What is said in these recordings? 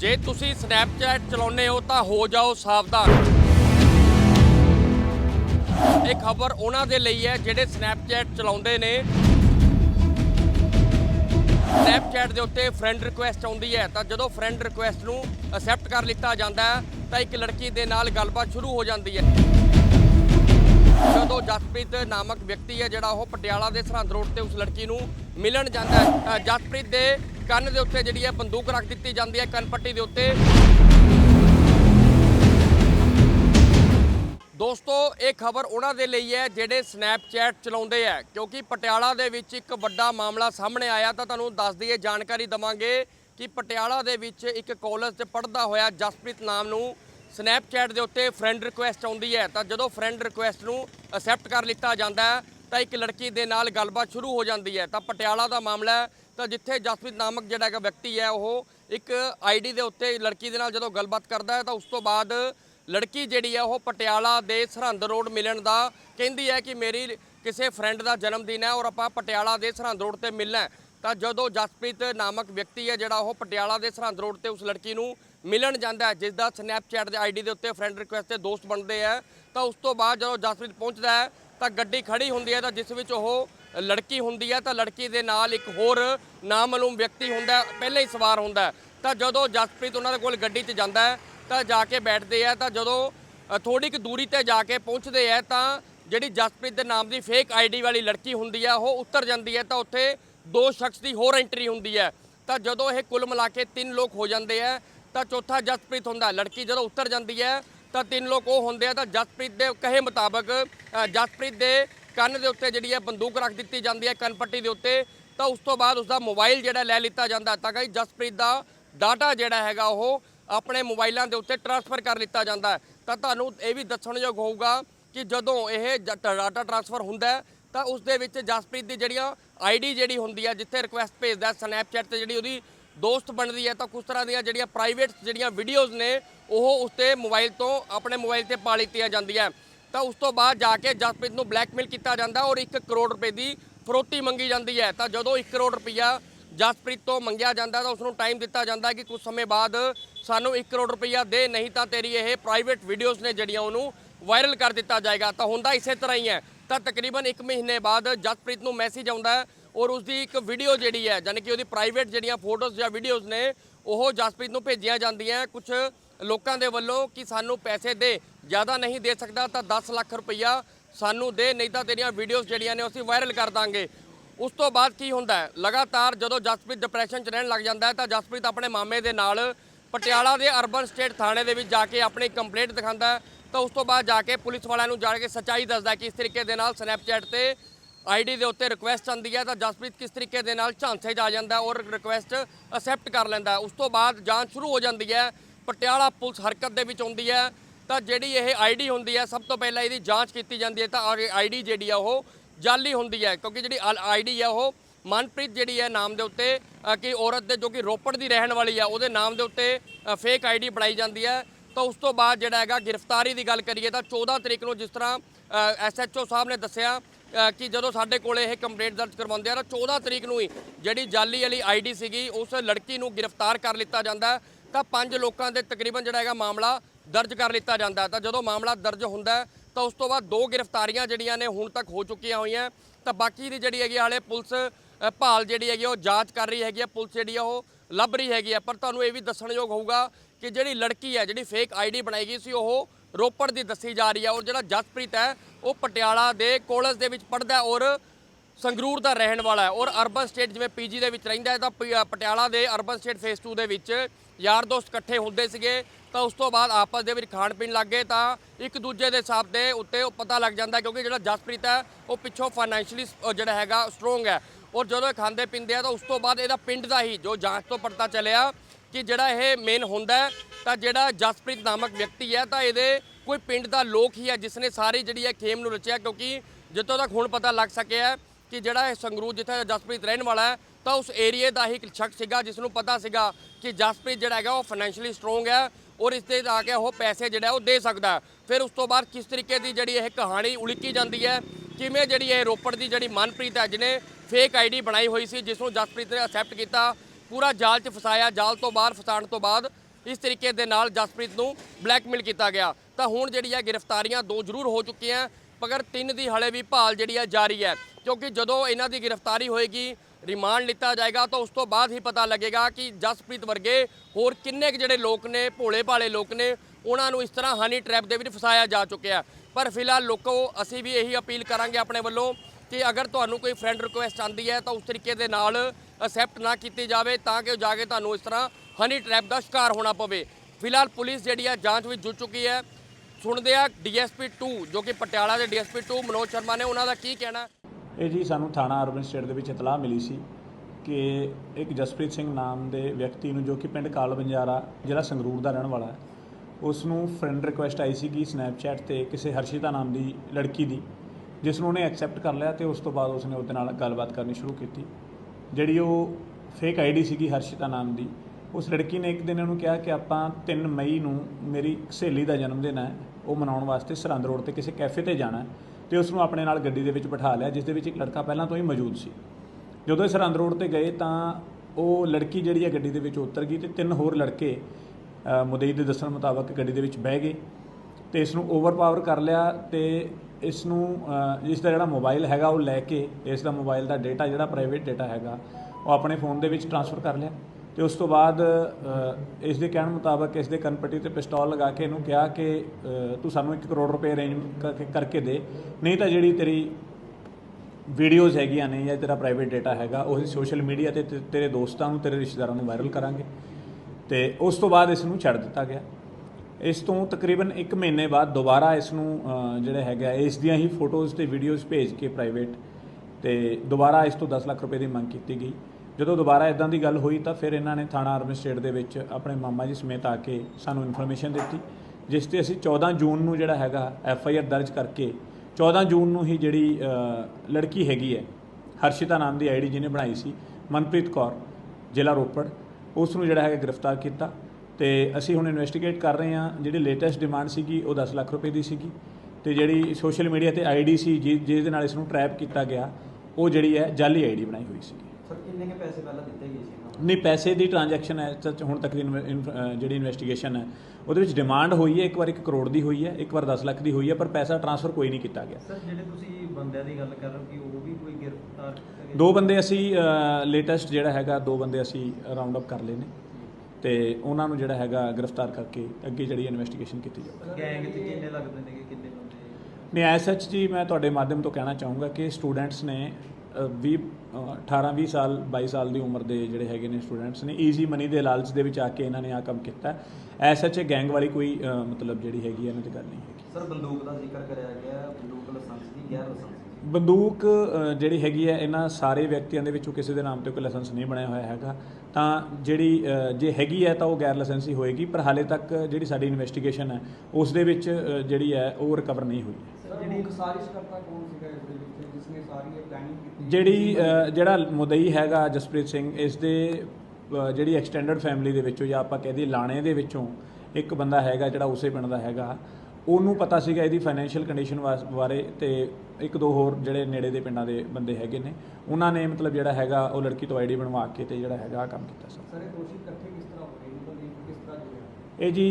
ਜੇ ਤੁਸੀਂ ਸਨੈਪਚੈਟ ਚਲਾਉਂਦੇ ਹੋ ਤਾਂ ਹੋ ਜਾਓ ਸਾਵਧਾਨ। ਇਹ ਖਬਰ ਉਹਨਾਂ ਦੇ ਲਈ ਹੈ ਜਿਹੜੇ ਸਨੈਪਚੈਟ ਚਲਾਉਂਦੇ ਨੇ। ਸਨੈਪਚੈਟ ਦੇ ਉੱਤੇ ਫਰੈਂਡ ਰਿਕੁਐਸਟ ਆਉਂਦੀ ਹੈ, ਤਾਂ ਜਦੋਂ ਫਰੈਂਡ ਰਿਕੁਐਸਟ ਨੂੰ ਅਸੈਪਟ ਕਰ ਲਿੱਤਾ ਜਾਂਦਾ ਹੈ, ਤਾਂ ਇੱਕ ਲੜਕੀ ਦੇ ਨਾਲ ਗੱਲਬਾਤ ਸ਼ੁਰੂ ਹੋ ਜਾਂਦੀ ਹੈ। ਜਦੋਂ ਜਸਪ੍ਰੀਤ ਨਾਮਕ ਵਿਅਕਤੀ ਹੈ, ਜਿਹੜਾ ਉਹ ਪਟਿਆਲਾ ਦੇ ਸਰਹੰਦ ਰੋਡ ਤੇ ਉਸ ਲੜਕੀ ਨੂੰ ਮਿਲਣ ਜਾਂਦਾ ਹੈ ਜਸਪ੍ਰੀਤ ਦੇ ਕੰਨ ਦੇ ਉੱਤੇ ਜਿਹੜੀ ਹੈ ਬੰਦੂਕ ਰੱਖ ਦਿੱਤੀ ਜਾਂਦੀ ਹੈ, ਕੰਨ ਪੱਟੀ ਦੇ ਉੱਤੇ। ਦੋਸਤੋ, ਇਹ ਖਬਰ ਉਹਨਾਂ ਦੇ ਲਈ ਹੈ ਜਿਹੜੇ ਸਨੈਪਚੈਟ ਚਲਾਉਂਦੇ ਆ ਕਿਉਂਕਿ ਪਟਿਆਲਾ ਦੇ ਵਿੱਚ ਇੱਕ ਵੱਡਾ ਮਾਮਲਾ ਸਾਹਮਣੇ ਆਇਆ, ਤਾਂ ਤੁਹਾਨੂੰ ਦੱਸ ਦਈਏ, ਜਾਣਕਾਰੀ ਦਵਾਂਗੇ ਕਿ ਪਟਿਆਲਾ ਦੇ ਵਿੱਚ ਇੱਕ ਕਾਲਜ 'ਚ ਪੜ੍ਹਦਾ ਹੋਇਆ ਜਸਪ੍ਰੀਤ ਨਾਮ ਨੂੰ ਸਨੈਪਚੈਟ ਦੇ ਉੱਤੇ ਫਰੈਂਡ ਰਿਕੁਐਸਟ ਆਉਂਦੀ ਹੈ। ਤਾਂ ਜਦੋਂ ਫਰੈਂਡ ਰਿਕੁਐਸਟ ਨੂੰ ਅਸੈਪਟ ਕਰ ਲਿੱਤਾ ਜਾਂਦਾ ਤਾਂ ਇੱਕ ਲੜਕੀ ਦੇ ਨਾਲ ਗੱਲਬਾਤ ਸ਼ੁਰੂ ਹੋ ਜਾਂਦੀ ਹੈ। ਤਾਂ ਪਟਿਆਲਾ ਦਾ ਮਾਮਲਾ ਤਾਂ ਜਿੱਥੇ ਜਸਪ੍ਰੀਤ ਨਾਮਕ ਜਿਹੜਾ ਹੈਗਾ ਵਿਅਕਤੀ ਹੈ, ਉਹ ਇੱਕ ਆਈਡੀ ਦੇ ਉੱਤੇ ਲੜਕੀ ਦੇ ਨਾਲ ਜਦੋਂ ਗੱਲਬਾਤ ਕਰਦਾ ਹੈ, ਤਾਂ ਉਸ ਤੋਂ ਬਾਅਦ ਲੜਕੀ ਜਿਹੜੀ ਹੈ, ਉਹ ਪਟਿਆਲਾ ਦੇ ਸਰਹੰਦ ਰੋਡ ਮਿਲਣ ਦਾ ਕਹਿੰਦੀ ਹੈ ਕਿ ਮੇਰੀ ਕਿਸੇ ਫਰੈਂਡ ਦਾ ਜਨਮ ਦਿਨ ਹੈ ਔਰ ਆਪਾਂ ਪਟਿਆਲਾ ਦੇ ਸਰਹੰਦ ਰੋਡ ਤੇ ਮਿਲਣਾ ਤਾਂ ਜਦੋਂ ਜਸਪ੍ਰੀਤ ਨਾਮਕ ਵਿਅਕਤੀ ਹੈ, ਜਿਹੜਾ ਉਹ ਪਟਿਆਲਾ ਦੇ ਸਰਹੰਦ ਰੋਡ ਤੇ ਉਸ ਲੜਕੀ ਨੂੰ ਮਿਲਣ ਜਾਂਦਾ ਹੈ ਜਿਸ ਦਾ ਸਨੈਪਚੈਟ ਦੇ ਆਈਡੀ ਦੇ ਉੱਤੇ ਫਰੈਂਡ ਰਿਕੁਐਸਟ ਤੇ ਦੋਸਤ ਬਣਦੇ ਆ ਤਾਂ ਉਸ ਤੋਂ ਬਾਅਦ ਜਦੋਂ ਜਸਪ੍ਰੀਤ ਪਹੁੰਚਦਾ ਹੈ, ਤਾਂ ਗੱਡੀ ਖੜੀ ਹੁੰਦੀ ਹੈ, ਤਾਂ ਜਿਸ ਵਿੱਚ ਉਹ ਲੜਕੀ ਹੁੰਦੀ ਹੈ ਤਾਂ ਲੜਕੀ ਦੇ ਨਾਲ ਇੱਕ ਹੋਰ ਨਾਮਾਲੂਮ ਵਿਅਕਤੀ ਹੁੰਦਾ ਪਹਿਲਾਂ ਹੀ ਸਵਾਰ ਹੁੰਦਾ ਤਾਂ ਜਦੋਂ ਜਸਪ੍ਰੀਤ ਉਹਨਾਂ ਦੇ ਕੋਲ ਗੱਡੀ 'ਚ ਜਾਂਦਾ ਹੈ ਤਾਂ ਜਾ ਕੇ ਬੈਠਦੇ ਆ ਤਾਂ ਜਦੋਂ ਅ, ਥੋੜੀ ਕੁ ਦੂਰੀ ਤੇ ਜਾ ਕੇ ਪਹੁੰਚਦੇ ਆ ਤਾਂ ਜਿਹੜੀ ਜਸਪ੍ਰੀਤ ਦੇ ਨਾਮ ਦੀ ਫੇਕ ਆਈਡੀ ਵਾਲੀ ਲੜਕੀ ਹੁੰਦੀ ਆ ਉਹ ਉੱਤਰ ਜਾਂਦੀ ਹੈ ਤਾਂ ਉੱਥੇ ਦੋ ਸ਼ਖਸ ਦੀ ਹੋਰ ਐਂਟਰੀ ਹੁੰਦੀ ਹੈ। ਤਾਂ ਜਦੋਂ ਇਹ ਕੁੱਲ ਮਿਲਾ ਕੇ ਤਿੰਨ ਲੋਕ ਹੋ ਜਾਂਦੇ ਆ ਤਾਂ ਚੌਥਾ ਜਸਪ੍ਰੀਤ ਹੁੰਦਾ ਲੜਕੀ ਜਦੋਂ ਉੱਤਰ ਜਾਂਦੀ ਹੈ ਤਾਂ ਤਿੰਨ ਲੋਕ ਉਹ ਹੁੰਦੇ ਆ ਤਾਂ ਜਸਪ੍ਰੀਤ ਦੇ ਕਹੇ ਮੁਤਾਬਕ ਜਸਪ੍ਰੀਤ ਦੇ ਕੰਨ ਦੇ ਉੱਤੇ ਜਿਹੜੀ ਹੈ ਬੰਦੂਕ ਰੱਖ ਦਿੱਤੀ ਜਾਂਦੀ ਹੈ ਕੰਨ ਪੱਟੀ ਦੇ ਉੱਤੇ, ਤਾਂ ਉਸ ਤੋਂ ਬਾਅਦ ਉਸਦਾ ਮੋਬਾਈਲ ਜਿਹੜਾ ਲੈ ਲਿੱਤਾ ਜਾਂਦਾ ਤਾਂ ਕਿ ਜਸਪ੍ਰੀਤ ਦਾ ਡਾਟਾ ਜਿਹੜਾ ਹੈਗਾ ਉਹ ਆਪਣੇ ਮੋਬਾਈਲਾਂ ਦੇ ਉੱਤੇ ਟ੍ਰਾਂਸਫਰ ਕਰ ਲਿੱਤਾ ਜਾਂਦਾ ਤਾਂ ਤੁਹਾਨੂੰ ਇਹ ਵੀ ਦੱਸਣਯੋਗ ਹੋਊਗਾ ਕਿ ਜਦੋਂ ਇਹ ਜ- ਡਾਟਾ ਟ੍ਰਾਂਸਫਰ ਹੁੰਦਾ ਤਾਂ ਉਸ ਦੇ ਵਿੱਚ ਜਸਪ੍ਰੀਤ ਦੀ ਜਿਹੜੀਆਂ ਆਈਡੀ ਜਿਹੜੀ ਹੁੰਦੀ ਹੈ, ਜਿੱਥੇ ਰਿਕੁਐਸਟ ਭੇਜਦਾ ਸਨੈਪਚੈਟ ਤੇ ਜਿਹੜੀ ਉਹਦੀ ਦੋਸਤ ਬਣਦੀ ਹੈ, ਤਾਂ ਕੁਝ ਤਰ੍ਹਾਂ ਦੀਆਂ ਜਿਹੜੀਆਂ ਪ੍ਰਾਈਵੇਟ ਜਿਹੜੀਆਂ ਵੀਡੀਓਜ਼ ਨੇ, ਉਹ ਉਸ ਤੇ ਮੋਬਾਈਲ ਤੋਂ, ਆਪਣੇ ਮੋਬਾਈਲ ਤੇ ਪਾ ਲਿੱਤੀਆਂ ਜਾਂਦੀਆਂ ਤਾਂ ਉਸ ਤੋਂ ਬਾਅਦ ਜਾ ਕੇ ਜਸਪ੍ਰੀਤ ਨੂੰ ਬਲੈਕਮੇਲ ਕੀਤਾ ਜਾਂਦਾ ਔਰ 1 ਕਰੋੜ ਰੁਪਏ ਦੀ ਫਰੋਤੀ ਮੰਗੀ ਜਾਂਦੀ ਹੈ। ਤਾਂ ਜਦੋਂ 1 ਕਰੋੜ ਰੁਪਈਆ ਜਸਪ੍ਰੀਤ ਤੋਂ ਮੰਗਿਆ ਜਾਂਦਾ ਤਾਂ ਉਸ ਨੂੰ ਟਾਈਮ ਦਿੱਤਾ ਜਾਂਦਾ ਕਿ ਕੁਝ ਸਮੇਂ ਬਾਅਦ ਸਾਨੂੰ 1 ਕਰੋੜ ਰੁਪਈਆ ਦੇ, ਨਹੀਂ ਤਾਂ ਤੇਰੀ ਇਹ ਪ੍ਰਾਈਵੇਟ ਵੀਡੀਓਜ਼ ਨੇ ਜਿਹੜੀਆਂ ਉਹਨੂੰ ਵਾਇਰਲ ਕਰ ਦਿੱਤਾ ਜਾਏਗਾ। ਤਾਂ ਹੁੰਦਾ ਇਸੇ ਤਰ੍ਹਾਂ ਹੀ ਹੈ। ਤਾਂ ਤਕਰੀਬਨ 1 ਮਹੀਨੇ ਬਾਅਦ ਜਸਪ੍ਰੀਤ ਨੂੰ ਮੈਸੇਜ ਆਉਂਦਾ ਔਰ ਉਸ ਦੀ ਇੱਕ ਵੀਡੀਓ ਜਿਹੜੀ ਹੈ ਯਾਨੀ ਕਿ ਉਹਦੀ ਪ੍ਰਾਈਵੇਟ ਜਿਹੜੀਆਂ ਫੋਟੋਜ਼ ਜਾਂ ਵੀਡੀਓਜ਼ ਨੇ, ਉਹ ਜਸਪ੍ਰੀਤ ਨੂੰ ਭੇਜੀਆਂ ਜਾਂਦੀਆਂ। ਕੁਝ ਲੋਕਾਂ ਦੇ ਵੱਲੋਂ ਕਿ ਸਾਨੂੰ ਪੈਸੇ ਦੇ, ਜ਼ਿਆਦਾ ਨਹੀਂ ਦੇ ਸਕਦਾ ਤਾਂ 10 ਲੱਖ ਰੁਪਈਆ ਸਾਨੂੰ ਦੇ, ਨਹੀਂ ਤਾਂ ਤੇਰੀਆਂ ਵੀਡੀਓਜ਼ ਜਿਹੜੀਆਂ ਨੇ ਉਹ ਅਸੀਂ ਵਾਇਰਲ ਕਰ ਦਾਂਗੇ। ਉਸ ਤੋਂ ਬਾਅਦ ਕੀ ਹੁੰਦਾ ਲਗਾਤਾਰ ਜਦੋਂ ਜਸਪ੍ਰੀਤ ਡਿਪਰੈਸ਼ਨ 'ਚ ਰਹਿਣ ਲੱਗ ਜਾਂਦਾ ਤਾਂ ਜਸਪ੍ਰੀਤ ਆਪਣੇ ਮਾਮੇ ਦੇ ਨਾਲ ਪਟਿਆਲਾ ਦੇ ਅਰਬਨ ਸਟੇਟ ਥਾਣੇ ਦੇ ਵਿੱਚ ਜਾ ਕੇ ਆਪਣੀ ਕੰਪਲੇਂਟ ਦਿਖਾਉਂਦਾ ਤਾਂ ਉਸ ਤੋਂ ਬਾਅਦ ਜਾ ਕੇ ਪੁਲਿਸ ਵਾਲਿਆਂ ਨੂੰ ਜਾ ਕੇ ਸੱਚਾਈ ਦੱਸਦਾ ਹੈ ਕਿ ਇਸ ਤਰੀਕੇ ਦੇ ਨਾਲ ਸਨੈਪਚੈਟ ਤੇ ਆਈਡੀ ਦੇ ਉੱਤੇ ਰਿਕੁਐਸਟ ਆਉਂਦੀ ਹੈ ਤਾਂ ਜਸਪ੍ਰੀਤ ਕਿਸ ਤਰੀਕੇ ਦੇ ਨਾਲ ਝਾਂਸੇ 'ਚ ਆ ਜਾਂਦਾ ਔਰ ਰਿਕੁਐਸਟ ਅਸੈਪਟ ਕਰ ਲੈਂਦਾ ਉਸ ਤੋਂ ਬਾਅਦ ਜਾਂਚ ਸ਼ੁਰੂ ਹੋ ਜਾਂਦੀ ਹੈ ਪਟਿਆਲਾ ਪੁਲਿਸ ਹਰਕਤ ਦੇ ਵਿੱਚ ਆਉਂਦੀ ਹੈ, ਤਾਂ ਜਿਹੜੀ ਇਹ ਆਈਡੀ ਹੁੰਦੀ ਹੈ, ਸਭ ਤੋਂ ਪਹਿਲਾਂ ਇਹਦੀ ਜਾਂਚ ਕੀਤੀ ਜਾਂਦੀ ਹੈ, ਤਾਂ ਆਈਡੀ ਜਿਹੜੀ ਆ ਉਹ ਜਾਲੀ ਹੁੰਦੀ ਹੈ, ਕਿਉਂਕਿ ਜਿਹੜੀ ਆਈਡੀ ਆ ਉਹ ਮਨਪ੍ਰੀਤ ਜਿਹੜੀ ਹੈ ਨਾਮ ਦੇ ਉੱਤੇ ਕਿ ਔਰਤ ਦੇ ਜੋ ਕਿ ਰੋਪੜ ਦੀ ਰਹਿਣ ਵਾਲੀ ਆ, ਉਹਦੇ ਨਾਮ ਦੇ ਉੱਤੇ ਫੇਕ ਆਈਡੀ ਬਣਾਈ ਜਾਂਦੀ ਹੈ। ਤਾਂ ਉਸ ਤੋਂ ਬਾਅਦ ਜਿਹੜਾ ਹੈਗਾ ਗ੍ਰਿਫਤਾਰੀ ਦੀ ਗੱਲ ਕਰੀਏ ਤਾਂ 14 ਤਰੀਕ ਨੂੰ ਜਿਸ ਤਰ੍ਹਾਂ ਐਸਐਚਓ ਸਾਹਿਬ ਨੇ ਦੱਸਿਆ ਕਿ ਜਦੋਂ ਸਾਡੇ ਕੋਲੇ ਇਹ ਕੰਪਲੇਂਟ ਦਰਜ ਕਰਵਾਉਂਦੇ ਆ, ਤਾਂ 14 ਤਰੀਕ ਨੂੰ ਹੀ ਜਿਹੜੀ ਜਾਲੀ ਵਾਲੀ ਆਈਡੀ ਸੀਗੀ, ਉਸ ਲੜਕੀ ਨੂੰ ਗ੍ਰਿਫਤਾਰ ਕਰ ਲਿੱਤਾ ਜਾਂਦਾ ਤਾਂ ਪੰਜ ਲੋਕਾਂ ਦੇ ਤਕਰੀਬਨ ਜਿਹੜਾ ਹੈਗਾ ਮਾਮਲਾ ਦਰਜ ਕਰ ਲਿੱਤਾ ਜਾਂਦਾ ਤਾਂ ਜਦੋਂ ਮਾਮਲਾ ਦਰਜ ਹੁੰਦਾ ਤਾਂ ਉਸ ਤੋਂ ਬਾਅਦ ਦੋ ਗ੍ਰਿਫਤਾਰੀਆਂ ਜਿਹੜੀਆਂ ਨੇ ਹੁਣ ਤੱਕ ਹੋ ਚੁੱਕੀਆਂ ਹੋਈਆਂ ਤਾਂ ਬਾਕੀ ਦੀ ਜਿਹੜੀ ਹੈਗੀ ਹਾਲੇ ਪੁਲਿਸ ਭਾਲ ਜਿਹੜੀ ਹੈਗੀ ਉਹ ਜਾਂਚ ਕਰ ਰਹੀ ਹੈਗੀ ਆ। ਪੁਲਿਸ ਜਿਹੜੀ ਆ, ਉਹ ਲੱਭ ਰਹੀ ਹੈਗੀ ਆ। ਪਰ ਤੁਹਾਨੂੰ ਇਹ ਵੀ ਦੱਸਣਯੋਗ ਹੋਊਗਾ ਕਿ ਜਿਹੜੀ ਲੜਕੀ ਹੈ, ਜਿਹੜੀ ਫੇਕ ਆਈਡੀ ਬਣਾਈ ਗਈ ਸੀ, ਉਹ ਰੋਪੜ ਦੀ ਦੱਸੀ ਜਾ ਰਹੀ ਹੈ ਔਰ ਜਿਹੜਾ ਜਸਪ੍ਰੀਤ ਹੈ, ਉਹ ਪਟਿਆਲਾ ਦੇ ਕਾਲਜ ਦੇ ਵਿੱਚ ਪੜ੍ਹਦਾ ਔਰ ਸੰਗਰੂਰ ਦਾ ਰਹਿਣ ਵਾਲਾ ਹੈ। ਔਰ ਅਰਬਨ ਸਟੇਟ ਜਿਵੇਂ ਪੀਜੀ ਦੇ ਵਿੱਚ ਰਹਿੰਦਾ ਹੈ, ਤਾਂ ਪਟਿਆਲਾ ਦੇ ਅਰਬਨ ਸਟੇਟ ਫੇਸ 2 ਦੇ ਵਿੱਚ ਯਾਰ ਦੋਸਤ ਇਕੱਠੇ ਹੁੰਦੇ ਸੀਗੇ, ਤਾਂ ਉਸ ਤੋਂ ਬਾਅਦ ਆਪਸ ਦੇ ਵਿੱਚ ਖਾਣ ਪੀਣ ਲੱਗ ਗਏ, ਤਾਂ ਇੱਕ ਦੂਜੇ ਦੇ ਹਿਸਾਬ ਦੇ ਉੱਤੇ ਉਹ ਪਤਾ ਲੱਗ ਜਾਂਦਾ ਕਿਉਂਕਿ ਜਿਹੜਾ ਜਸਪ੍ਰੀਤ ਹੈ, ਉਹ ਪਿੱਛੋਂ ਫਾਈਨੈਂਸ਼ੀਅਲੀ ਜਿਹੜਾ ਹੈਗਾ ਸਟਰੋਂਗ ਹੈ। ਔਰ ਜਦੋਂ ਇਹ ਖਾਂਦੇ ਪੀਂਦੇ ਆ, ਤਾਂ ਉਸ ਤੋਂ ਬਾਅਦ ਇਹਦਾ ਪਿੰਡ ਦਾ ਹੀ ਜੋ ਜਾਂਚ ਤੋਂ ਪਤਾ ਚੱਲਿਆ ਕਿ ਜਿਹੜਾ ਇਹ ਮੇਨ ਹੁੰਦਾ ਤਾਂ ਜਿਹੜਾ ਜਸਪ੍ਰੀਤ ਨਾਮਕ ਵਿਅਕਤੀ ਹੈ, ਤਾਂ ਇਹਦੇ ਕੋਈ ਪਿੰਡ ਦਾ ਲੋਕ ਹੀ ਹੈ ਜਿਸ ਨੇ ਸਾਰੀ ਜਿਹੜੀ ਹੈ ਖੇਮ ਨੂੰ ਰਚਿਆ, ਕਿਉਂਕਿ ਜਿੱਥੋਂ ਤੱਕ ਹੁਣ ਪਤਾ ਲੱਗ ਸਕਿਆ ਕਿ ਜਿਹੜਾ ਇਹ ਸੰਗਰੂਰ ਜਿੱਥੇ ਜਸਪ੍ਰੀਤ ਰਹਿਣ ਵਾਲਾ ਹੈ ਤਾਂ ਉਸ ਏਰੀਏ ਦਾ ਹੀ ਇੱਕ ਸ਼ਖਸ ਸੀਗਾ, ਜਿਸ ਨੂੰ ਪਤਾ ਸੀਗਾ ਕਿ ਜਸਪ੍ਰੀਤ ਜਿਹੜਾ ਹੈਗਾ ਉਹ ਫਾਈਨੈਂਸ਼ੀਅਲੀ ਸਟਰੋਂਗ ਹੈ ਔਰ ਇਸ ਤੇ ਆ ਕੇ ਉਹ ਪੈਸੇ ਜਿਹੜਾ ਉਹ ਦੇ ਸਕਦਾ ਫਿਰ ਉਸ ਤੋਂ ਬਾਅਦ ਕਿਸ ਤਰੀਕੇ ਦੀ ਜਿਹੜੀ ਇਹ ਕਹਾਣੀ ਉਲੀਕੀ ਜਾਂਦੀ ਹੈ, ਕਿਵੇਂ ਜਿਹੜੀ ਇਹ ਰੋਪੜ ਦੀ ਜਿਹੜੀ ਮਨਪ੍ਰੀਤ ਹੈ, ਜਿਹਨੇ ਫੇਕ ਆਈਡੀ ਬਣਾਈ ਹੋਈ ਸੀ, ਜਿਸ ਨੂੰ ਜਸਪ੍ਰੀਤ ਨੇ ਅਕਸੈਪਟ ਕੀਤਾ, ਪੂਰਾ ਜਾਲ 'ਚ ਫਸਾਇਆ, ਜਾਲ ਤੋਂ ਬਾਹਰ, ਫਸਾਉਣ ਤੋਂ ਬਾਅਦ ਇਸ ਤਰੀਕੇ ਦੇ ਨਾਲ ਜਸਪ੍ਰੀਤ ਨੂੰ ਬਲੈਕਮੇਲ ਕੀਤਾ ਗਿਆ। ਤਾਂ ਹੁਣ ਜਿਹੜੀ ਹੈ ਗ੍ਰਿਫਤਾਰੀਆਂ ਦੋ ਜ਼ਰੂਰ ਹੋ ਚੁੱਕੀਆਂ, ਮਗਰ ਤਿੰਨ ਦੀ ਹਲੇ ਵੀ ਭਾਲ ਜਿਹੜੀ ਹੈ ਜਾਰੀ ਹੈ, ਕਿਉਂਕਿ ਜਦੋਂ ਇਹਨਾਂ ਦੀ ਗ੍ਰਿਫਤਾਰੀ ਹੋਏਗੀ ਰਿਮਾਂਡ ਲਿੱਤਾ ਜਾਏਗਾ ਤਾਂ ਉਸ ਤੋਂ ਬਾਅਦ ਹੀ ਪਤਾ ਲੱਗੇਗਾ ਕਿ ਜਸਪ੍ਰੀਤ ਵਰਗੇ ਹੋਰ ਕਿੰਨੇ ਕੁ ਜਿਹੜੇ ਲੋਕ ਨੇ ਭੋਲੇ ਭਾਲੇ ਲੋਕ ਨੇ, ਉਹਨਾਂ ਨੂੰ ਇਸ ਤਰ੍ਹਾਂ ਹਨੀ ਟ੍ਰੈਪ ਦੇ ਵਿੱਚ ਫਸਾਇਆ ਜਾ ਚੁੱਕਿਆ ਪਰ ਫਿਲਹਾਲ ਲੋਕੋ, ਅਸੀਂ ਵੀ ਇਹੀ ਅਪੀਲ ਕਰਾਂਗੇ ਆਪਣੇ ਵੱਲੋਂ ਕਿ ਅਗਰ ਤੁਹਾਨੂੰ ਕੋਈ ਫਰੈਂਡ ਰਿਕੁਐਸਟ ਆਂਦੀ ਹੈ ਤਾਂ ਉਸ ਤਰੀਕੇ ਦੇ ਨਾਲ ਅਸੈਪਟ ਨਾ ਕੀਤੀ ਜਾਵੇ ਤਾਂ ਕਿ ਉਹ ਜਾ ਕੇ ਤੁਹਾਨੂੰ ਇਸ ਤਰ੍ਹਾਂ ਹਨੀ ਟ੍ਰੈਪ ਦਾ ਸ਼ਿਕਾਰ ਹੋਣਾ ਪਵੇ। ਫਿਲਹਾਲ ਪੁਲਿਸ ਜਿਹੜੀ ਹੈ ਜਾਂਚ ਵਿੱਚ ਜੁਟ ਚੁੱਕੀ ਹੈ। ਸੁਣਦੇ ਆ ਡੀਐਸਪੀ 2 ਜੋ ਕਿ ਪਟਿਆਲਾ ਦੇ ਡੀਐਸਪੀ 2 ਮਨੋਜ ਸ਼ਰਮਾ ਨੇ, ਉਹਨਾਂ ਦਾ ਕੀ ਕਹਿਣਾ ਇਹ ਜੀ ਸਾਨੂੰ ਥਾਣਾ ਅਰਬਨ ਸਟੇਟ ਦੇ ਵਿੱਚ ਇਤਲਾਹ ਮਿਲੀ ਸੀ ਕਿ ਇੱਕ ਜਸਪ੍ਰੀਤ ਸਿੰਘ ਨਾਮ ਦੇ ਵਿਅਕਤੀ ਨੂੰ ਜੋ ਕਿ ਪਿੰਡ ਕਾਲ ਬੰਜਾਰਾ ਜ਼ਿਲ੍ਹਾ ਸੰਗਰੂਰ ਦਾ ਰਹਿਣ ਵਾਲਾ ਹੈ ਉਸ ਨੂੰ ਫਰੈਂਡ ਰਿਕੁਐਸਟ ਆਈ ਸੀ ਕਿ ਸਨੈਪਚੈਟ ਤੇ ਕਿਸੇ ਹਰਸ਼ਿਤਾ ਨਾਮ ਦੀ ਲੜਕੀ ਦੀ, ਜਿਸ ਨੂੰ ਉਹਨੇ ਐਕਸੈਪਟ ਕਰ ਲਿਆ ਤੇ ਉਸ ਤੋਂ ਬਾਅਦ ਉਸਨੇ ਉਹਦੇ ਨਾਲ ਗੱਲਬਾਤ ਕਰਨੀ ਸ਼ੁਰੂ ਕੀਤੀ। ਜਿਹੜੀ ਉਹ ਫੇਕ ਆਈਡੀ ਸੀਗੀ ਹਰਸ਼ਿਤਾ ਨਾਮ ਦੀ, ਉਸ ਲੜਕੀ ਨੇ ਇੱਕ ਦਿਨ ਉਹਨੂੰ ਕਿਹਾ ਕਿ ਆਪਾਂ 3 ਮਈ ਨੂੰ ਮੇਰੀ ਸਹੇਲੀ ਦਾ ਜਨਮ ਦਿਨ ਹੈ, ਉਹ ਮਨਾਉਣ ਵਾਸਤੇ ਸਰਹੰਦ ਰੋਡ ਤੇ ਕਿਸੇ ਕੈਫੇ ਤੇ ਜਾਣਾ ਹੈ। ਤੇ ਉਸ ਨੂੰ ਆਪਣੇ ਨਾਲ ਗੱਡੀ ਦੇ ਵਿੱਚ ਬਿਠਾ ਲਿਆ, ਜਿਸ ਦੇ ਵਿੱਚ ਇੱਕ ਲੜਕਾ ਪਹਿਲਾਂ ਤੋਂ ਹੀ ਮੌਜੂਦ ਸੀ। ਜਦੋਂ ਇਹ ਸਰਹੰਦ ਰੋਡ ਤੇ ਗਏ ਤਾਂ ਉਹ ਲੜਕੀ ਜਿਹੜੀ ਹੈ ਗੱਡੀ ਦੇ ਵਿੱਚ ਉਤਰ ਗਈ ਤੇ ਤਿੰਨ ਹੋਰ ਲੜਕੇ ਮੁਦਈ ਦੇ ਦੱਸਣ ਮੁਤਾਬਕ ਗੱਡੀ ਦੇ ਵਿੱਚ ਬਹਿ ਗਏ ਤੇ ਇਸ ਨੂੰ ਓਵਰਪਾਵਰ ਕਰ ਲਿਆ ਤੇ ਇਸ ਨੂੰ ਇਸ ਦਾ ਜਿਹੜਾ ਮੋਬਾਈਲ ਹੈਗਾ ਉਹ ਲੈ ਕੇ ਇਸ ਦਾ ਮੋਬਾਈਲ ਦਾ ਡਾਟਾ ਜਿਹੜਾ ਪ੍ਰਾਈਵੇਟ ਡਾਟਾ ਹੈਗਾ, ਉਹ ਆਪਣੇ ਫੋਨ ਦੇ ਵਿੱਚ ਟਰਾਂਸਫਰ ਕਰ ਲਿਆ। ਤੇ ਉਸ ਤੋਂ ਬਾਅਦ ਇਸ ਦੇ ਕਹਿਣ ਮੁਤਾਬਕ ਇਸ ਦੇ ਕੰਨਪੱਟੀ ਤੇ ਪਿਸਤੌਲ ਲਗਾ ਕੇ ਇਹਨੂੰ ਕਿਹਾ ਕਿ ਤੂੰ ਸਾਨੂੰ 1 ਕਰੋੜ ਰੁਪਏ ਅਰੇਂਜ ਕਰਕੇ ਦੇ। ਨਹੀਂ ਤਾਂ ਜਿਹੜੀ ਤੇਰੀ ਵੀਡੀਓਜ਼ ਹੈਗੀਆਂ ਨੇ ਜਾਂ ਤੇਰਾ ਪ੍ਰਾਈਵੇਟ ਡਾਟਾ ਹੈਗਾ, ਉਹ ਸੋਸ਼ਲ ਮੀਡੀਆ ਤੇ ਤੇਰੇ ਦੋਸਤਾਂ ਨੂੰ, ਤੇਰੇ ਰਿਸ਼ਤੇਦਾਰਾਂ ਨੂੰ ਵਾਇਰਲ ਕਰਾਂਗੇ। ਤੇ ਉਸ ਤੋਂ ਬਾਅਦ ਇਸ ਨੂੰ ਛੱਡ ਦਿੱਤਾ ਗਿਆ। ਇਸ ਤੋਂ ਤਕਰੀਬਨ 1 ਮਹੀਨੇ ਬਾਅਦ ਦੁਬਾਰਾ ਇਸ ਨੂੰ ਜਿਹੜਾ ਹੈਗਾ, ਇਸ ਦੀਆਂ ਹੀ ਫੋਟੋਜ਼ ਤੇ ਵੀਡੀਓਜ਼ ਭੇਜ ਕੇ ਪ੍ਰਾਈਵੇਟ ਤੇ ਦੁਬਾਰਾ ਇਸ ਤੋਂ 10 ਲੱਖ ਰੁਪਏ ਦੀ ਮੰਗ ਕੀਤੀ ਗਈ। ਜਦੋਂ ਦੁਬਾਰਾ ਇਦਾਂ ਦੀ ਗੱਲ ਹੋਈ ਤਾਂ ਫਿਰ ਇਹਨਾਂ ਨੇ ਥਾਣਾ ਅਰਬਨ ਸਟੇਟ ਦੇ ਵਿੱਚ ਆਪਣੇ ਮਾਮਾ ਜੀ ਸਮੇਤ ਆ ਕੇ ਸਾਨੂੰ ਇਨਫੋਰਮੇਸ਼ਨ ਦਿੱਤੀ, ਜਿਸ ਤੇ ਅਸੀਂ 14 ਜੂਨ ਨੂੰ ਜਿਹੜਾ ਹੈਗਾ ਐਫ ਆਈ ਆਰ ਦਰਜ ਕਰਕੇ 14 ਜੂਨ ਨੂੰ ਹੀ ਜਿਹੜੀ ਲੜਕੀ ਹੈਗੀ ਹੈ, ਹਰਸ਼ਿਤਾ ਨਾਮ ਦੀ ਆਈਡੀ ਜਿਹਨੇ ਬਣਾਈ ਸੀ, ਮਨਪ੍ਰੀਤ ਕੌਰ, ਜ਼ਿਲ੍ਹਾ ਰੋਪੜ, ਉਸ ਨੂੰ ਜਿਹੜਾ ਹੈਗਾ ਗ੍ਰਿਫਤਾਰ ਕੀਤਾ ਤੇ ਅਸੀਂ ਹੁਣ ਇਨਵੈਸਟੀਗੇਟ ਕਰ ਰਹੇ ਹਾਂ, ਜਿਹੜੀ ਲੇਟੈਸਟ ਡਿਮਾਂਡ ਸੀਗੀ ਉਹ 10 ਲੱਖ ਰੁਪਏ ਦੀ ਸੀਗੀ ਤੇ ਜਿਹੜੀ ਸੋਸ਼ਲ ਮੀਡੀਆ ਤੇ ਆਈਡੀ ਸੀ ਜਿ- ਜਿਹਦੇ ਨਾਲ ਇਸ ਨੂੰ ਟਰੈਪ ਕੀਤਾ ਗਿਆ, ਉਹ ਜਿਹੜੀ ਹੈ ਜਾਲੀ ਆਈਡੀ ਬਣਾਈ ਹੋਈ ਸੀਗੀ। ਸਰ ਕਿੰਨੇ ਕੇ ਪੈਸੇ ਪਹਿਲਾਂ ਦਿੱਤੇ ਗਏ ਸੀ ਇਹਨਾਂ ਨੂੰ? ਨਹੀਂ ਪੈਸੇ ਦੀ ਟ੍ਰਾਂਜੈਕਸ਼ਨ ਹੈ ਸੱਚ ਹੁਣ ਤੱਕ ਦੀ ਜਿਹੜੀ ਇਨਵੈਸਟੀਗੇਸ਼ਨ ਹੈ ਉਹਦੇ ਵਿੱਚ ਡਿਮਾਂਡ ਹੋਈ ਹੈ ਇੱਕ ਵਾਰ 1 ਕਰੋੜ ਦੀ ਹੋਈ ਹੈ ਇੱਕ ਵਾਰ 10 ਲੱਖ ਦੀ ਹੋਈ ਹੈ ਪਰ ਪੈਸਾ ਟ੍ਰਾਂਸਫਰ ਕੋਈ ਨਹੀਂ ਕੀਤਾ ਗਿਆ। ਸਰ ਜਿਹੜੇ ਤੁਸੀਂ ਬੰਦਿਆਂ ਦੀ ਗੱਲ ਕਰ ਰਹੇ ਹੋ ਕਿ ਉਹ ਵੀ ਕੋਈ ਗ੍ਰਿਫਤਾਰ ਕੀਤੇ ਗਏ ਦੋ ਬੰਦੇ ਅਸੀਂ ਲੇਟੈਸਟ ਜਿਹੜਾ ਹੈਗਾ ਦੋ ਬੰਦੇ ਅਸੀਂ ਰਾਉਂਡ ਅਪ ਕਰ ਲਏ ਨੇ। ਤੇ ਉਹਨਾਂ ਨੂੰ ਜਿਹੜਾ ਹੈਗਾ ਗ੍ਰਿਫਤਾਰ ਕਰਕੇ ਅੱਗੇ ਜਿਹੜੀ ਇਨਵੈਸਟੀਗੇਸ਼ਨ ਕੀਤੀ ਜਾਊਗੀ ਗੈਂਗ 'ਚ ਕਿੰਨੇ ਲੱਗਦੇ ਨੇ ਕਿੰਨੇ ਬੰਦੇ? ਨਹੀਂ ਐਸ ਸੱਚ ਜੀ ਮੈਂ ਤੁਹਾਡੇ ਮਾਧਿਅਮ ਤੋਂ ਕਹਿਣਾ ਚਾਹੂੰਗਾ ਕਿ ਸਟੂਡੈਂਟਸ ਨੇ 20 ਅ, 18 20 ਸਾਲ 22 ਸਾਲ ਦੀ ਉਮਰ ਦੇ ਜਿਹੜੇ ਹੈਗੇ ਨੇ ਸਟੂਡੈਂਟਸ ਨੇ। ਈਜ਼ੀ ਮਨੀ ਦੇ ਲਾਲਚ ਦੇ ਵਿੱਚ ਆ ਕੇ ਇਹਨਾਂ ਨੇ ਆ ਕੰਮ ਕੀਤਾ। ਐਸ ਸੱਚ ਗੈਂਗ ਵਾਲੀ ਕੋਈ ਮਤਲਬ ਜਿਹੜੀ ਹੈਗੀ ਹੈ ਇਹਨਾਂ ਦੀ ਗੱਲ ਨਹੀਂ ਹੈਗੀ। ਸਰ ਬੰਦੂਕ ਦਾ ਜ਼ਿਕਰ ਕਰਿਆ ਗਿਆ ਬੰਦੂਕ ਲਾਇਸੈਂਸ ਦੀ ਗੈਰ ਲਾਇਸੈਂਸ ਬੰਦੂਕ ਜਿਹੜੀ ਹੈਗੀ ਹੈ ਇਹਨਾਂ ਸਾਰੇ ਵਿਅਕਤੀਆਂ ਦੇ ਵਿੱਚੋਂ ਕਿਸੇ ਦੇ ਨਾਮ ਤੇ ਕੋਈ ਲਾਇਸੈਂਸ ਨਹੀਂ ਬਣਿਆ ਹੋਇਆ ਹੈਗਾ। ਤਾਂ ਜਿਹੜੀ ਜੇ ਹੈਗੀ ਹੈ ਤਾਂ ਉਹ ਗੈਰ ਲਾਇਸੈਂਸੀ ਹੋਏਗੀ ਪਰ ਹਾਲੇ ਤੱਕ ਜਿਹੜੀ ਸਾਡੀ ਇਨਵੈਸਟੀਗੇਸ਼ਨ ਹੈ ਉਸ ਦੇ ਵਿੱਚ ਜਿਹੜੀ ਹੈ ਉਹ ਰਿਕਵਰ ਨਹੀਂ ਹੋਈ। ਜਿਹੜੀ ਸਾਜ਼ਿਸ਼ ਕਰਤਾ ਕੌਣ ਸੀਗਾ ਇਸ ਦੇ ਵਿੱਚ ਜਿਸਨੇ ਸਾਰੀ ਇਹ ਪਲੈਨਿੰਗ ਕੀਤੀ ਜਿਹੜੀ ਜਿਹੜਾ ਮੁਦਈ ਹੈਗਾ ਜਸਪ੍ਰੀਤ ਸਿੰਘ, ਇਸ ਦੇ ਜਿਹੜੀ ਐਕਸਟੈਂਡਡ ਫੈਮਿਲੀ ਦੇ ਵਿੱਚੋਂ ਜਾਂ ਆਪਾਂ ਕਹਦੇ ਲਾਣੇ ਦੇ ਵਿੱਚੋਂ ਇੱਕ ਬੰਦਾ ਹੈਗਾ ਜਿਹੜਾ ਉਸੇ ਪਿੰਡ ਦਾ ਹੈਗਾ, ਉਹਨੂੰ ਪਤਾ ਸੀਗਾ ਇਹਦੀ ਫਾਈਨੈਂਸ਼ੀਅਲ ਕੰਡੀਸ਼ਨ ਬਾਰੇ ਤੇ ਇੱਕ ਦੋ ਹੋਰ ਜਿਹੜੇ ਨੇੜੇ ਦੇ ਪਿੰਡਾਂ ਦੇ ਬੰਦੇ ਹੈਗੇ ਨੇ, ਉਹਨਾਂ ਨੇ ਮਤਲਬ ਜਿਹੜਾ ਹੈਗਾ ਉਹ ਲੜਕੀ ਤੋਂ ਆਈਡੀ ਬਣਵਾ ਕੇ ਤੇ ਜਿਹੜਾ ਹੈਗਾ ਆਹ ਕੰਮ ਕੀਤਾ ਸੀ ਸਰ, ਇਹ ਦੋਸ਼ੀ ਇਕੱਠੇ ਕਿਸ ਤਰ੍ਹਾਂ ਹੋ ਗਏ ਮਤਲਬ ਇਹ ਕਿਸ ਤਰ੍ਹਾਂ ਜੁੜਿਆ ਇਹ ਜੀ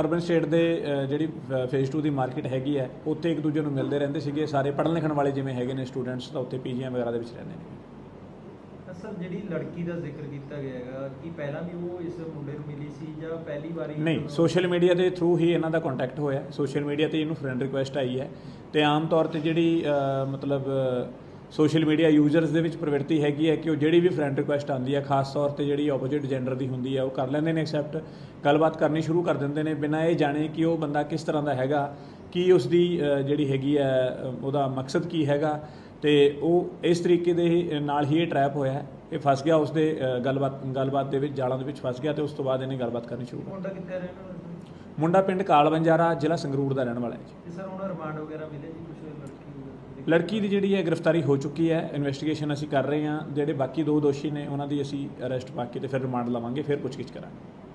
ਅਰਬਨ ਸਟੇਟ ਦੇ ਜਿਹੜੀ ਫੇਜ਼ 2 ਦੀ ਮਾਰਕੀਟ ਹੈਗੀ ਹੈ ਉੱਥੇ ਇੱਕ ਦੂਜੇ ਨੂੰ ਮਿਲਦੇ ਰਹਿੰਦੇ ਸੀਗੇ। ਸਾਰੇ ਪੜ੍ਹਨ ਲਿਖਣ ਵਾਲੇ ਜਿਵੇਂ ਹੈਗੇ ਨੇ ਸਟੂਡੈਂਟਸ ਤਾਂ ਉੱਥੇ ਪੀਜੀਆਂ ਵਗੈਰਾ ਦੇ ਵਿੱਚ ਰਹਿੰਦੇ ਨੇ। ਸਰ ਜਿਹੜੀ ਲੜਕੀ ਦਾ ਜ਼ਿਕਰ ਕੀਤਾ ਗਿਆ ਹੈਗਾ ਕਿ ਪਹਿਲਾਂ ਵੀ ਉਹ ਇਸ ਮੁੰਡੇ ਨੂੰ ਮਿਲੀ ਸੀ ਜਾਂ ਪਹਿਲੀ ਵਾਰੀ ਨਹੀਂ ਸੋਸ਼ਲ ਮੀਡੀਆ ਦੇ ਥਰੂ ਹੀ ਇਹਨਾਂ ਦਾ ਕੰਟੈਕਟ ਹੋਇਆ। ਸੋਸ਼ਲ ਮੀਡੀਆ ਤੇ ਇਹਨੂੰ ਫਰੈਂਡ ਰਿਕੁਐਸਟ ਆਈ ਹੈ। ਤੇ ਆਮ ਤੌਰ ਤੇ ਜਿਹੜੀ ਮਤਲਬ ਸੋਸ਼ਲ ਮੀਡੀਆ ਯੂਜ਼ਰਸ ਦੇ ਵਿੱਚ ਪ੍ਰਵਿਰਤੀ ਹੈਗੀ ਹੈ ਕਿ ਉਹ ਜਿਹੜੀ ਵੀ ਫਰੈਂਡ ਰਿਕੁਐਸਟ ਆਉਂਦੀ ਹੈ ਖਾਸ ਤੌਰ ਤੇ ਜਿਹੜੀ ਆਪੋਜ਼ਿਟ ਜੈਂਡਰ ਦੀ ਹੁੰਦੀ ਹੈ ਉਹ ਕਰ ਲੈਂਦੇ ਨੇ ਐਕਸੈਪਟ ਗੱਲਬਾਤ ਕਰਨੀ ਸ਼ੁਰੂ ਕਰ ਦਿੰਦੇ ਨੇ ਬਿਨਾਂ ਇਹ ਜਾਣੇ ਕਿ ਉਹ ਬੰਦਾ ਕਿਸ ਤਰ੍ਹਾਂ ਦਾ ਹੈਗਾ ਕੀ ਉਸ ਦੀ ਜਿਹੜੀ ਹੈਗੀ ਹੈ ਉਹਦਾ ਮਕਸਦ ਕੀ ਹੈਗਾ ਤੇ ਉਹ ਇਸ ਤਰੀਕੇ ਦੇ ਨਾਲ ਹੀ ਇਹ ਟਰੈਪ ਹੋਇਆ ਇਹ ਫਸ ਗਿਆ ਉਸ ਦੇ ਗੱਲਬਾਤ ਗੱਲਬਾਤ ਦੇ ਵਿੱਚ ਜਾਲਾਂ ਦੇ ਵਿੱਚ ਫਸ ਗਿਆ ਤੇ ਉਸ ਤੋਂ ਬਾਅਦ ਇਹਨੇ ਗੱਲਬਾਤ ਕਰਨੀ ਸ਼ੁਰੂ ਮੁੰਡਾ ਕਿੱਥੇ ਰਹਿਣ ਵਾਲਾ? ਮੁੰਡਾ ਪਿੰਡ ਕਾਲ ਬੰਜਾਰਾ ਜ਼ਿਲ੍ਹਾ ਸੰਗਰੂਰ ਦਾ ਰਹਿਣ ਵਾਲਾ ਹੈ ਜੀ। ਸਰ ਹੁਣ ਰਿਮਾਂਡ ਵਗੈਰਾ ਮਿਲੇ ਜੀ ਕੁਝ ਲੜਕੀ ਵਗੈਰਾ ਦੀ? ਲੜਕੀ ਦੀ ਜਿਹੜੀ ਹੈ ਗ੍ਰਿਫਤਾਰੀ ਹੋ ਚੁੱਕੀ ਹੈ ਇਨਵੈਸਟੀਗੇਸ਼ਨ ਅਸੀਂ ਕਰ ਰਹੇ ਹਾਂ, ਜਿਹੜੇ ਬਾਕੀ ਦੋ ਦੋਸ਼ੀ ਨੇ, ਉਹਨਾਂ ਦੀ ਅਸੀਂ ਅਰੈਸਟ ਪਾ ਕੇ ਤੇ ਫਿਰ ਰਿਮਾਂਡ ਲਵਾਂਗੇ, ਫਿਰ ਪੁੱਛਗਿੱਛ ਕਰਾਂਗੇ।